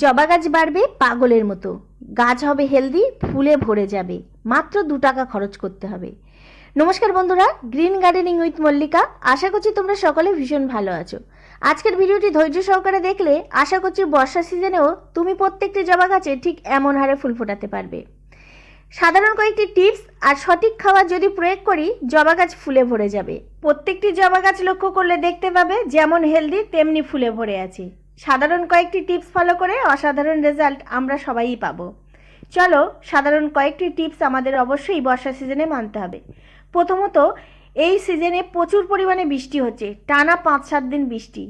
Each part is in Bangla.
জবা গাছ বাড়বে পাগলের মতো। গাছ হবে হেলদি, ফুলে ভরে যাবে। মাত্র দু টাকা খরচ করতে হবে। নমস্কার বন্ধুরা, গ্রিন গার্ডেনিং উইথ মল্লিকা। আশা করছি তোমরা সকলে ভীষণ ভালো আছো। আজকের ভিডিওটি ধৈর্য সহকারে দেখলে আশা করছি বর্ষা সিজনেও তুমি প্রত্যেকটি জবা গাছে ঠিক এমন হারে ফুল ফোটাতে পারবে। সাধারণ কয়েকটি টিপস আর সঠিক খাবার যদি প্রয়োগ করি, জবা গাছ ফুলে ভরে যাবে। প্রত্যেকটি জবা গাছ লক্ষ্য করলে দেখতে পাবে যেমন হেলদি, তেমনি ফুলে ভরে আছে। সাধারণ কয়েকটি টিপস ফলো করে অসাধারণ রেজাল্ট আমরা সবাই পাবো। চলো, সাধারণ কয়েকটি টিপস আমাদের অবশ্যই বর্ষা সিজনে মানতে হবে। প্রথমত, এই সিজনে প্রচুর পরিমাণে বৃষ্টি হচ্ছে, টানা পাঁচ সাত দিন বৃষ্টি।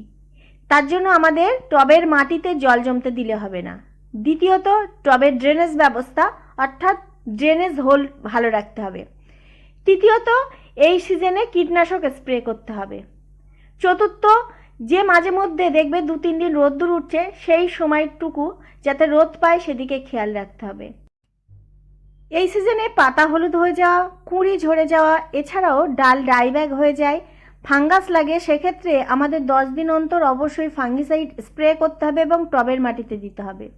তার জন্য আমাদের টবের মাটিতে জল জমতে দিলে হবে না। দ্বিতীয়ত, টবের ড্রেনেজ ব্যবস্থা, অর্থাৎ ড্রেনেজ হোল ভালো রাখতে হবে। তৃতীয়ত, এই সিজনে কীটনাশক স্প্রে করতে হবে। চতুর্থ যে মাঝে মধ্যে দেখবে দু তিন দিন রোদ্দুর উঠছে, সেই সময়টুকু যাতে রোদ পায় সেদিকে খেয়াল রাখতে হবে। এই সিজনে পাতা হলুদ হয়ে যাওয়া, কুঁড়ি ঝরে যাওয়া, এছাড়াও ডাল ডাইব্যাগ হয়ে যায়। ফাঙ্গাস লাগে, সেক্ষেত্রে আমাদের দশ দিন অন্তর অবশ্যই ফাঙ্গিসাইড স্প্রে করতে হবে এবং টবের মাটিতে দিতে হবে।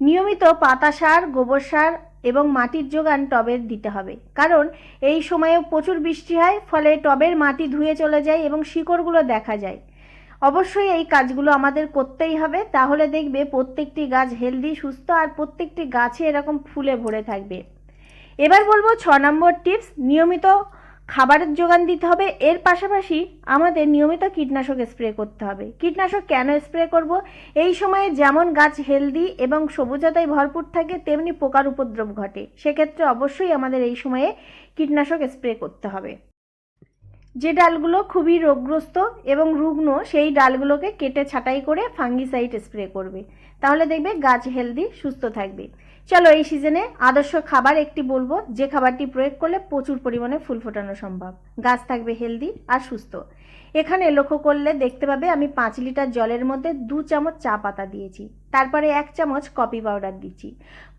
নিয়মিত পাতা সার, গোবর সার এবং মাটির যোগান টবের দিতে হবে। কারণ এই সময়েও প্রচুর বৃষ্টি হয়, ফলে টবের মাটি ধুয়ে চলে যায় এবং শিকড়গুলো দেখা যায়। অবশ্যই এই কাজগুলো আমাদের করতেই হবে। তাহলে দেখবে প্রত্যেকটি গাছ হেলদি সুস্থ আর প্রত্যেকটি গাছে এরকম ফুলে ভরে থাকবে। এবার বলব ছ নম্বর টিপস নিয়মিত খাবারের যোগান দিতে হবে। এর পাশাপাশি আমাদের নিয়মিত কীটনাশক স্প্রে করতে হবে। কীটনাশক কেন স্প্রে করব? এই সময়ে যেমন গাছ হেলদি এবং সবুজতায় ভরপুর থাকে, তেমনি পোকার উপদ্রব ঘটে। সেক্ষেত্রে অবশ্যই আমাদের এই সময়ে কীটনাশক স্প্রে করতে হবে। যে ডালগুলো খুবই রোগগ্রস্ত এবং রুগ্ন, সেই ডালগুলোকে কেটে ছাঁটাই করে ফাঙ্গিসাইড স্প্রে করবে। তাহলে দেখবে গাছ হেলদি, সুস্থ থাকবে। চলো এই সিজনে আদর্শ খাবার একটি বলব, যে খাবারটি প্রয়োগ করলে প্রচুর পরিমাণে ফুল ফোটানো সম্ভব। গাছ থাকবে হেলদি আর সুস্থ। এখানে লক্ষ্য করলে দেখতে পাবে আমি পাঁচ লিটার জলের মধ্যে দু চামচ চা পাতা দিয়েছি। তারপরে এক চামচ কফি পাউডার দিচ্ছি।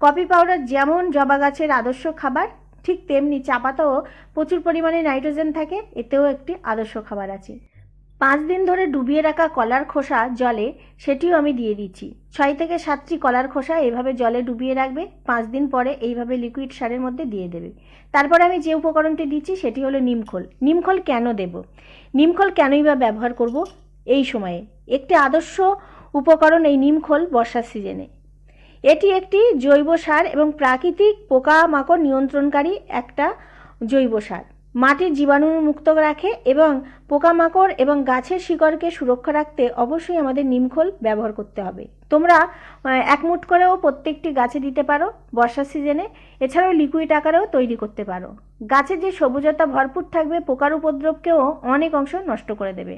কফি পাউডার যেমন জবা গাছের আদর্শ খাবার ঠিক তেমনি চা পাতাও প্রচুর পরিমাণে নাইট্রোজেন থাকে, এতেও একটি আদর্শ খাবার আছে। পাঁচ দিন ধরে ডুবিয়ে রাখা কলার খোসা জলে, সেটিও আমি দিয়ে দিচ্ছি। ছয় থেকে সাতটি কলার খোসা এভাবে জলে ডুবিয়ে রাখবে, পাঁচ দিন পরে এইভাবে লিকুইড সারের মধ্যে দিয়ে দেবে। তারপরে আমি যে উপকরণটি দিচ্ছি, সেটি হলো নিমখোল নিমখোল কেন দেব? নিমখোল কেনই বা ব্যবহার করব? এই সময়ে। একটি আদর্শ উপকরণ এই নিমখোল বর্ষার সিজনে এটি একটি জৈব সার এবং প্রাকৃতিক পোকামাকড় নিয়ন্ত্রণকারী একটা জৈব সার। মাটির জীবাণু মুক্ত রাখে এবং পোকামাকড় এবং গাছের শিকড়কে সুরক্ষা রাখতে অবশ্যই আমাদের নিমখোল ব্যবহার করতে হবে। তোমরা আহ, এক মুঠ করেও প্রত্যেকটি গাছে দিতে পারো বর্ষার সিজনে। এছাড়াও লিকুইড আকারেও তৈরি করতে পারো। গাছের যে সবুজতা ভরপুর থাকবে পোকার উপদ্রবকেও অনেক অংশ নষ্ট করে দেবে।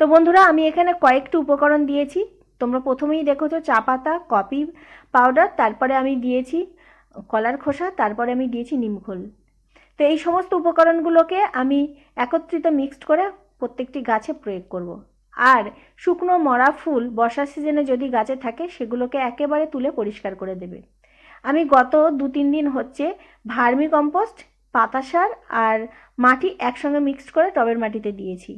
তো বন্ধুরা আমি এখানে কয়েকটি উপকরণ দিয়েছি। তোমরা প্রথমেই দেখেছ চা পাতা, কফি পাউডার তারপরে আমি দিয়েছি কলার খোসা, তারপরে আমি দিয়েছি নিমখোল তো এই সমস্ত উপকরণগুলোকে আমি একত্রিত মিক্সড করে প্রত্যেকটি গাছে প্রয়োগ করব। আর শুকনো মরা ফুল বর্ষার সিজনে যদি গাছে থাকে, সেগুলোকে একেবারে তুলে পরিষ্কার করে দেবে। আমি গত দু তিন দিন হচ্ছে ভার্মি কম্পোস্ট, পাতা সার আর মাটি একসঙ্গে মিক্সড করে টবের মাটিতে দিয়েছি।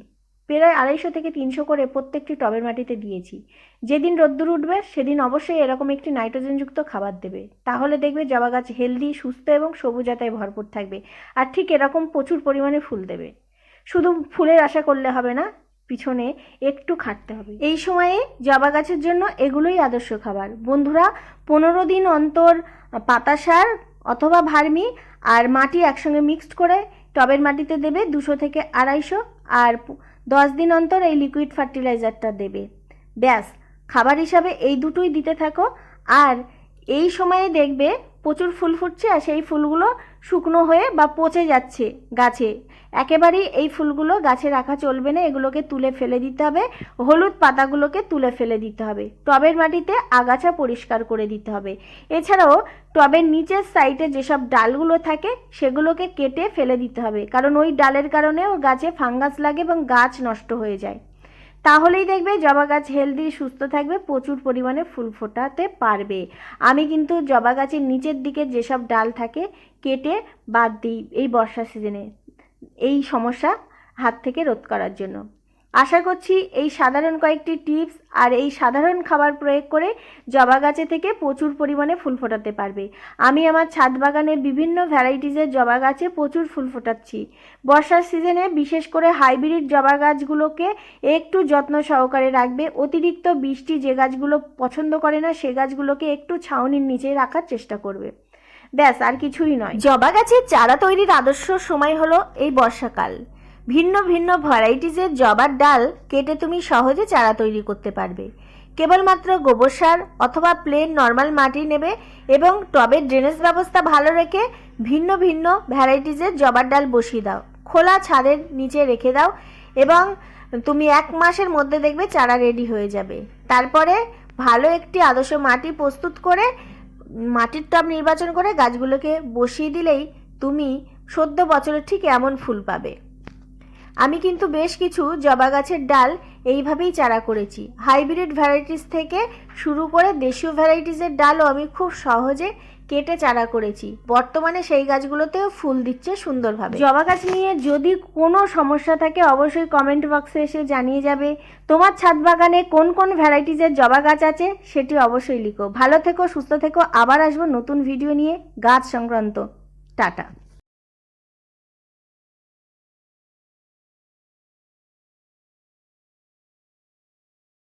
প্রায় আড়াইশো থেকে তিনশো করে প্রত্যেকটি টবের মাটিতে দিয়েছি। যেদিন রোদ্দুর উঠবে, সেদিন অবশ্যই এরকম একটি নাইট্রোজেনযুক্ত খাবার দেবে। তাহলে দেখবে জবা গাছ হেলদি, সুস্থ এবং সবুজাতায় ভরপুর থাকবে আর ঠিক এরকম প্রচুর পরিমাণে ফুল দেবে। শুধু ফুলের আশা করলে হবে না, পিছনে একটু খাটতে হবে। এই সময়ে জবা গাছের জন্য এগুলোই আদর্শ খাবার। বন্ধুরা, পনেরো দিন অন্তর পাতা সার অথবা ভার্মি আর মাটি একসঙ্গে মিক্সড করে টবের মাটিতে দেবে দুশো থেকে আড়াইশো আর দশ দিন অন্তর এই লিকুইড ফার্টিলাইজারটা দেবে। ব্যাস, খাবার হিসাবে এই দুটোই দিতে থাকো। আর এই সময়ে দেখবে প্রচুর ফুল ফুটছে আর সেই ফুলগুলো শুকনো হয়ে বা পচে যাচ্ছে গাছে। একেবারেই এই ফুলগুলো গাছে রাখা চলবে না, এগুলোকে তুলে ফেলে দিতে হবে। হলুদ পাতাগুলোকে তুলে ফেলে দিতে হবে। টবের মাটিতে আগাছা পরিষ্কার করে দিতে হবে। এছাড়াও টবের নিচের সাইডে যেসব ডালগুলো থাকে, সেগুলোকে কেটে ফেলে দিতে হবে। কারণ ওই ডালের কারণেও গাছে ফাঙ্গাস লাগে এবং গাছ নষ্ট হয়ে যায়। তাহলেই দেখবে জবা গাছ হেলদি সুস্থ থাকবে, প্রচুর পরিমাণে ফুল ফোটাতে পারবে। আমি কিন্তু জবা গাছের নিচের দিকে যেসব ডাল থাকে, কেটে বাদ দিই এই বর্ষা সিজনে এই সমস্যা হাত থেকে রোধ করার জন্য। আশা করছি এই সাধারণ কয়েকটি টিপস আর এই সাধারণ খাবার প্রয়োগ করে জবা গাছে থেকে প্রচুর পরিমাণে ফুল ফোটাতে পারবে। আমি আমার ছাদ বাগানে বিভিন্ন ভ্যারাইটিসের জবা গাছে প্রচুর ফুল ফোটাচ্ছি। বর্ষার সিজনে বিশেষ করে হাইব্রিড জবা গাছগুলোকে একটু যত্ন সহকারে রাখবে। অতিরিক্ত বৃষ্টি যে গাছগুলো পছন্দ করে না, সে গাছগুলোকে একটু ছাউনির নিচে রাখার চেষ্টা করবে। ব্যাস, আর কিছুই নয়। জবা গাছের চারা তৈরির আদর্শ সময় হলো এই বর্ষাকাল। ভিন্ন ভিন্ন ভ্যারাইটিজের জবার ডাল কেটে তুমি সহজে চারা তৈরি করতে পারবে। কেবলমাত্র গোবর সার অথবা প্লেন নর্মাল মাটি নেবে এবং টবের ড্রেনেজ ব্যবস্থা ভালো রেখে ভিন্ন ভিন্ন ভ্যারাইটিজের জবার ডাল বসিয়ে দাও। খোলা ছাদের নিচে রেখে দাও এবং তুমি এক মাসের মধ্যে দেখবে চারা রেডি হয়ে যাবে। তারপরে ভালো একটি আদর্শ মাটি প্রস্তুত করে মাটির টব নির্বাচন করে গাছগুলোকে বসিয়ে দিলেই তুমি সদ্য বছরের ঠিক এমন ফুল পাবে। আমি কিন্তু বেশ কিছু জবা গাছের ডাল এইভাবেই চারা করেছি। হাইব্রিড ভ্যারাইটিস থেকে শুরু করে দেশীয় ভ্যারাইটিসের ডালও আমি খুব সহজে কেটে চারা করেছি। বর্তমানে সেই গাছগুলোতেও ফুল দিচ্ছে সুন্দরভাবে। জবা গাছ নিয়ে যদি কোনো সমস্যা থাকে অবশ্যই কমেন্ট বক্সে এসে জানিয়ে যাবে। তোমার ছাদ বাগানে কোন কোন ভ্যারাইটিসের জবা গাছ আছে সেটি অবশ্যই লিখো। ভালো থেকো, সুস্থ থেকো। আবার আসব নতুন ভিডিও নিয়ে। গাছ সংক্রান্ত। টাটা।